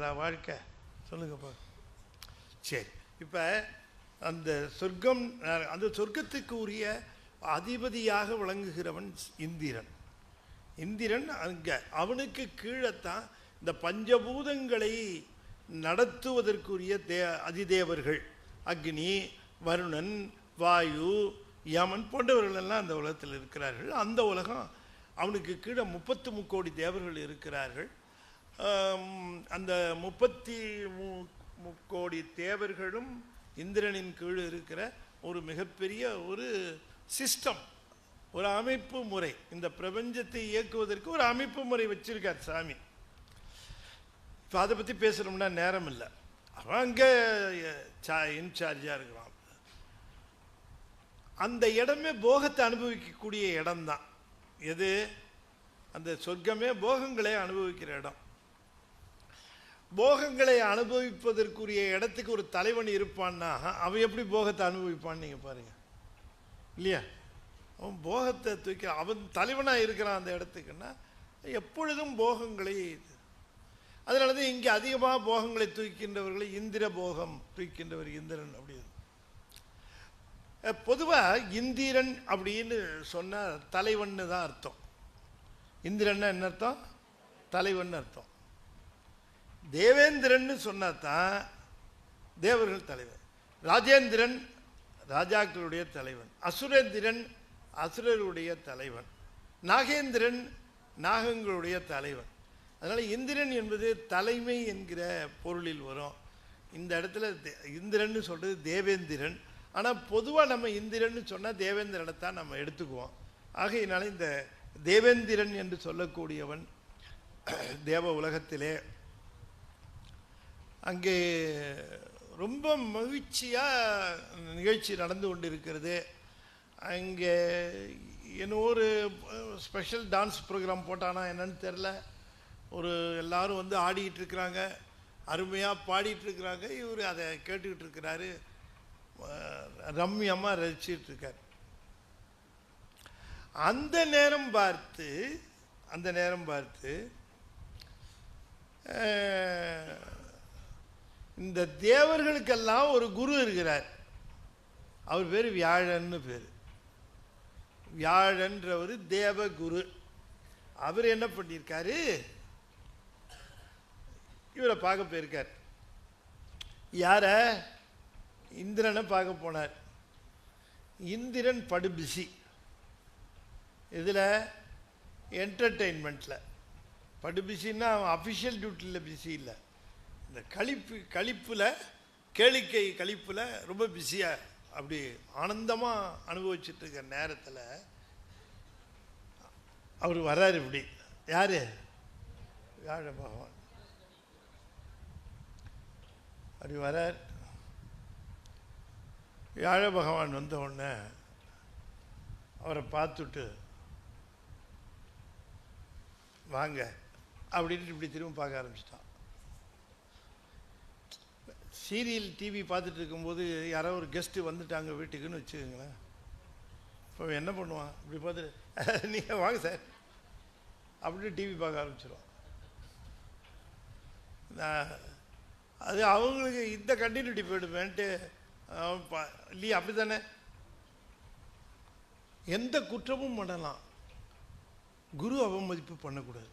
அதான் வாழ்க்கை. சொல்லுங்கப்பா சரி. இப்போ அந்த சொர்க்கம் அந்த சொர்க்கத்துக்கு உரிய அதிபதியாக விளங்குகிறவன் இந்திரன். இந்திரன் அங்கே அவனுக்கு கீழத்தான் இந்த பஞ்சபூதங்களை நடத்துவதற்குரிய தே அதிதேவர்கள். அக்னி வருணன் வாயு யமன் போன்றவர்கள் எல்லாம் அந்த உலகத்தில் இருக்கிறார்கள். அந்த உலகம் அவனுக்கு கீழே முப்பத்து முக்கோடி தேவர்கள் இருக்கிறார்கள். அந்த முப்பத்தி மு கோடி தேவர்களும் இந்திரனின் கீழ் இருக்கிற ஒரு மிகப்பெரிய ஒரு சிஸ்டம் ஒரு அமைப்பு முறை. இந்த பிரபஞ்சத்தை இயக்குவதற்கு ஒரு அமைப்பு முறை வச்சிருக்கார் சாமி. இப்போ அதை பற்றி பேசுகிறோம்னா நேரம் இல்லை. அவன் அங்கே இன்சார்ஜாக இருக்கிறான் அந்த இடமே போகத்தை அனுபவிக்கக்கூடிய இடம்தான். எது? அந்த சொர்க்கமே போகங்களே அனுபவிக்கிற இடம். போகங்களை அனுபவிப்பதற்குரிய இடத்துக்கு ஒரு தலைவன் இருப்பான்னா அவன் எப்படி போகத்தை அனுபவிப்பான்னு நீங்கள் பாருங்க. இல்லையா? அவன் போகத்தை தூக்கி அவன் தலைவனாக இருக்கிறான் அந்த இடத்துக்குன்னா எப்பொழுதும் போகங்களை அதனால தான் இங்கே அதிகமாக போகங்களை தூக்கின்றவர்களை இந்திர போகம் தூக்கின்றவர் இந்திரன் அப்படி பொதுவாக இந்திரன் அப்படின்னு சொன்னால் தலைவன்னு தான் அர்த்தம். இந்திரன்னா என்ன அர்த்தம்? தலைவன் அர்த்தம். தேவேந்திரன்னு சொன்னா தான் தேவர்கள் தலைவன் ராஜேந்திரன் ராஜாக்களுடைய தலைவன். அசுரேந்திரன் அசுரருடைய தலைவன். நாகேந்திரன் நாகங்களுடைய தலைவன். அதனால் இந்திரன் என்பது தலைமை என்கிற பொருளில் வரும். இந்த இடத்துல தே- இந்திரன்னு சொல்கிறது தேவேந்திரன். ஆனால் பொதுவாக நம்ம இந்திரன்னு சொன்னால் தேவேந்திரனை தான் நம்ம எடுத்துக்குவோம். ஆகையினால இந்த தேவேந்திரன் என்று சொல்லக்கூடியவன் தேவ உலகத்திலே அங்கே ரொம்ப மகிழ்ச்சியாக நிகழ்ச்சி நடந்து கொண்டிருக்கிறது. அங்கே என்ன ஒரு ஸ்பெஷல் டான்ஸ் ப்ரோக்ராம் போட்டானா என்னன்னு தெரில ஒரு எல்லாரும் வந்து ஆடிக்கிட்டு இருக்கிறாங்க. அருமையாக பாடிட்டுருக்கிறாங்க இவர் அதை கேட்டுக்கிட்டு இருக்கிறாரு. ரம்யமாக ரசிச்சிட்டு இருக்கார். அந்த நேரம் பார்த்து அந்த நேரம் பார்த்து இந்த தேவர்களுக்கெல்லாம் ஒரு குரு இருக்கிறார். அவர் பேர் வியாழன்னு பேர். வியாழன்றவர் தேவகுரு. அவர் என்ன பண்ணியிருக்காரு? இவரை பார்க்க போயிருக்கார். யார? இந்திரனை பார்க்க போனார். இந்திரன் படுபிசி இதில் என்டர்டெயின்மெண்ட்டில் படுபிசின்னா அவன் அஃபிஷியல் டியூட்டியில் பிஸி இல்லை. இந்த கழிப்பு கழிப்பில் கேளிக்கை கழிப்பில் ரொம்ப பிஸியாக அப்படி ஆனந்தமாக அனுபவிச்சுட்டு இருக்கிற நேரத்தில் அவர் வர்றாரு இப்படி. யார்? வியாழ பகவான். அப்படி வரார் வியாழ பகவான் வந்த உடனே அவரை பார்த்துட்டு வாங்க. அப்படின்ட்டு இப்படி திரும்ப பார்க்க ஆரம்பிச்சிட்டான். சீரியல் டிவி பார்த்துட்டு இருக்கும்போது யாரோ ஒரு கெஸ்ட்டு வந்துட்டாங்க வீட்டுக்குன்னு வச்சுக்கோங்களேன். இப்போ என்ன பண்ணுவான்? இப்படி பார்த்துட்டு நீங்கள் வாங்க சார். அப்படின்னு டிவி பார்க்க ஆரம்பிச்சிடுவான் நான் அது அவங்களுக்கு இந்த கண்டினியூட்டி போயிடுவேன்ட்டு பா- இல்லையா அப்படி தானே எந்த குற்றமும் பண்ணலாம். குரு அவமதிப்பு பண்ணக்கூடாது.